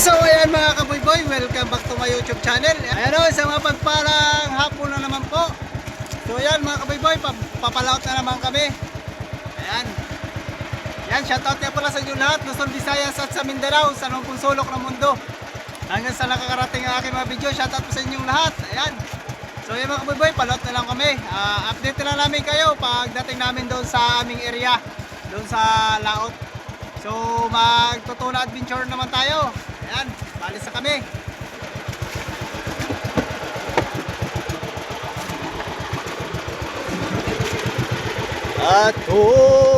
So ayan mga kaboy-boy, welcome back to my YouTube channel. Ayan o, isang mapagpalang hapon na naman po. So ayan mga kaboy-boy, pa- papalaot na naman kami. Ayan. Ayan, shoutout nga pala sa inyo lahat, Luzon, Visayas at sa Mindanao, sa lungkong sulok ng mundo. Hanggang sa nakakarating ang aking mga video, shoutout po sa inyong lahat. Ayan. So ayan mga kaboy-boy, palaot na lang kami. Ah, update na lang namin kayo pagdating namin doon sa aming area, doon sa laot. So magtutuna adventure naman tayo. Ayan, balis na kami. At kung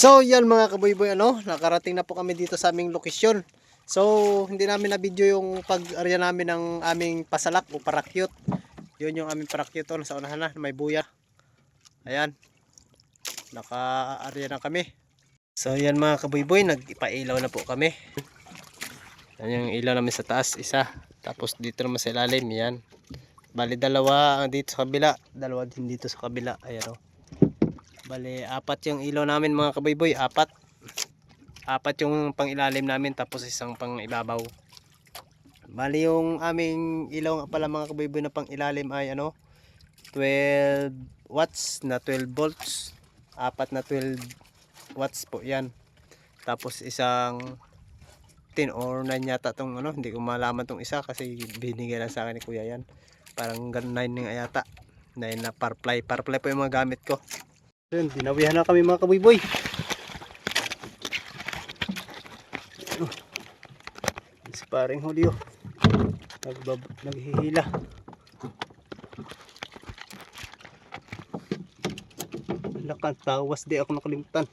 So yan mga kaboyboy ano, nakarating na po kami dito sa aming lokasyon. So hindi namin na video yung pag-area namin ng aming pasalak o parakyot. Yun yung aming parakyot to, nasa unahan na, may buya. Ayan. Naka-area na kami. So yan mga kaboyboy, nagpailaw na po kami. Yan yung ilaw namin sa taas, isa. Tapos dito naman sa ilalim, yan. Bali dalawa ang dito sa kabila, dalawa din dito sa kabila. Ayan o. Bali, apat yung ilaw namin mga kaboyboy, apat. Apat yung pang ilalim namin tapos isang pang ibabaw. Bali yung aming ilaw nga pala mga kaboyboy na pang ilalim ay ano 12 watts na 12 volts. Apat na 12 watts po yan. Tapos isang 10 or 9 yata tong ano, hindi ko malaman tong isa kasi binigay lang sa akin ni kuya yan. Parang gan 9 yung yata. 9 na parfly. Parfly po yung mga gamit ko. Yun, dinawihan na kami mga kaboyboy. Oh. Si paring Julio. Nagbab naghihila. Lakan, tawas di ako nakalimutan.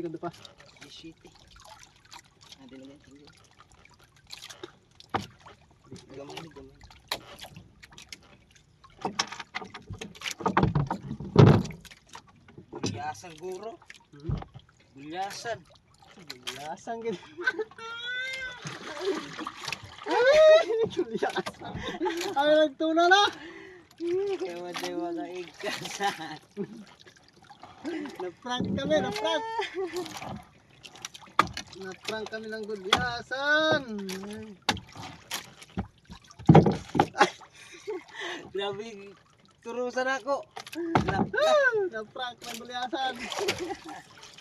Pili ka pa. Shitty. Ada lagi tinggi. Gamay ni gamay. Bulyasan guro. Hmm? Bulyasan. Lasang gid. Ay, kuliyasan. Ay, nagtuna na. Waday mga ikasan. Na-prank kami, na-prank. Na-prank kami ng gulyasan. Grabe turusan ako. Na-prank ng gulyasan.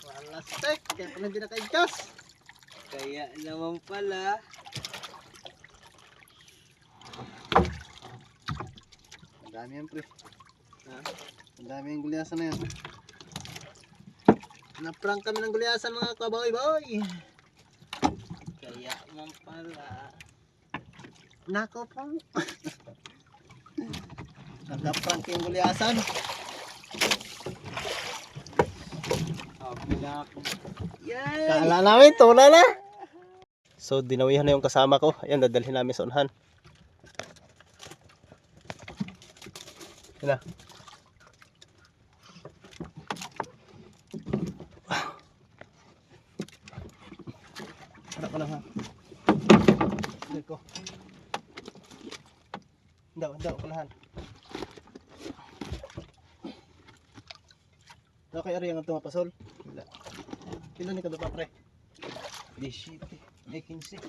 Wala stek, kaya pala hindi nakaigkas. Kaya naman pala. Ang dami yan, pre. Ha? Ang dami yung gulyasan na yan. Na-prank kami ng gulyasan mga kaboy-boy. Kaya naman pala. Nako po. Nagka-prank yung gulyasan. Yay! Kala namin, tula na. So, dinawihan na yung kasama ko. Ayan, dadalhin namin sa unahan. Yan. Harap ko lang ha. Dali ko. Daw, daw, kulahan. Daw kay Ari ang tumapasol. Wala. Pila ni kada pa pre? Di shitty. May 15.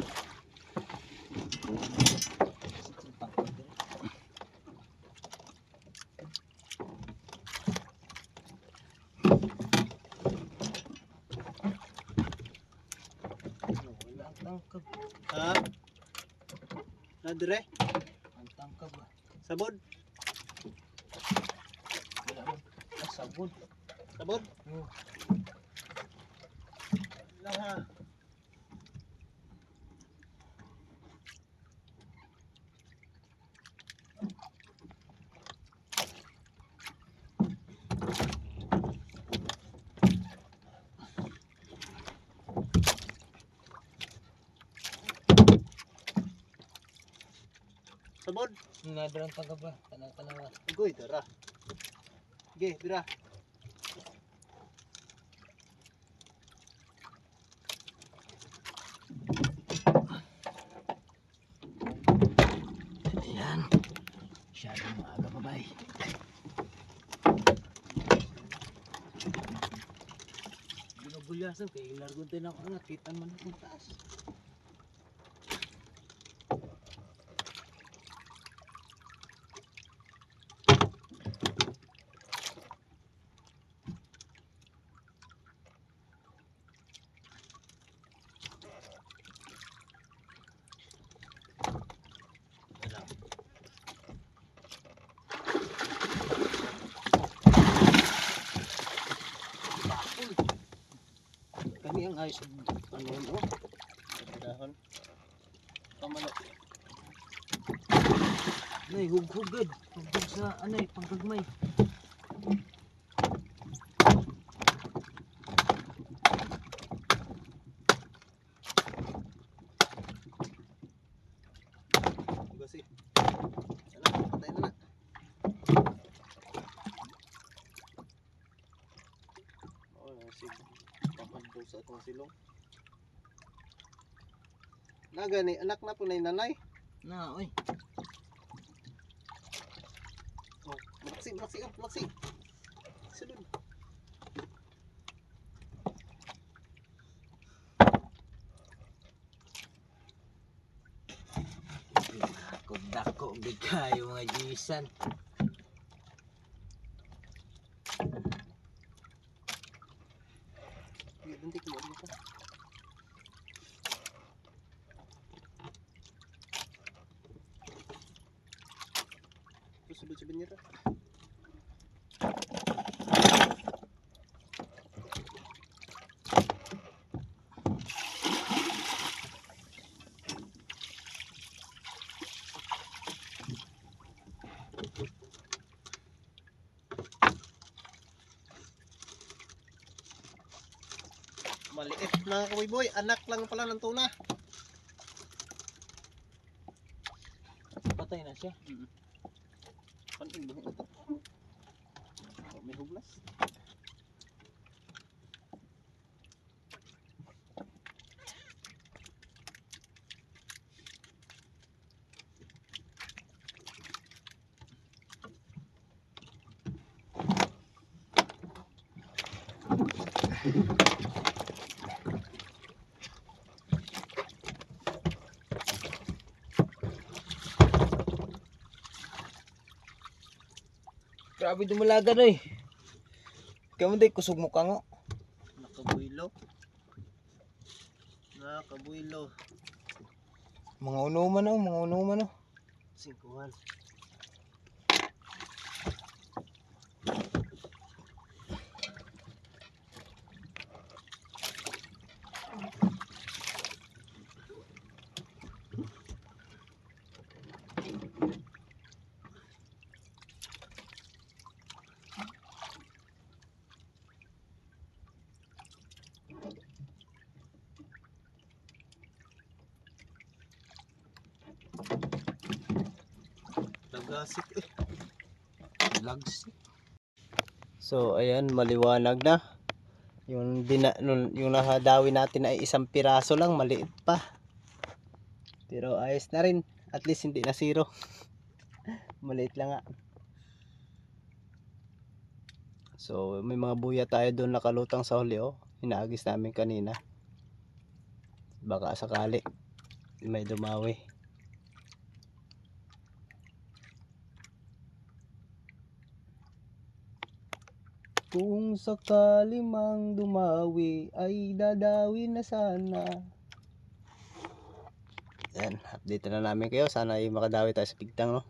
Wala ang tangkab. Ha? Na dire? Ang tangkab Ah, sabon. Sabod? Hmm. Lang ha. Sabod. Nadarang tangkab ba? Tanaw-tanaw. Ugoy, dara. Ge, dira. Ayan. Masyadong maaga pa ba. Binubulyasan kay largo din ako nga. Kita man akong taas. Ang ayos. Ano ano? Dahon. Pamalo. Nay, hughugad. Hughug sa anay, panggagmay. Gasi. Ano, patay na na. Oh, si atong silong. Na gani, anak na po na nanay. Na, oy. Oh, maksi, maksi, oh, maksi. Sulod. Dako-dako, bigayo mga jisan. Banyera. Maliit na boy anak lang pala ng tuna. Patay na siya. Paning ba ito? Oh, may huglas. Grabe dumalaga na eh. Kaya mo day kusog mo ka nga. Nakabuylo. Nakabuylo. Mga unuman oh, mga unuman oh. Singkuhan. Nagasik eh. Lags. So ayan maliwanag na. Yung bina, yung nahadawi natin ay isang piraso lang, maliit pa. Pero ayos na rin. At least hindi na zero. maliit lang nga. So may mga buya tayo doon nakalutang sa huli oh. Inaagis namin kanina. Baka sakali may dumawi. Kung sakali mang dumawi ay dadawi na sana. Yan, update na namin kayo. Sana ay makadawi tayo sa pigtang no.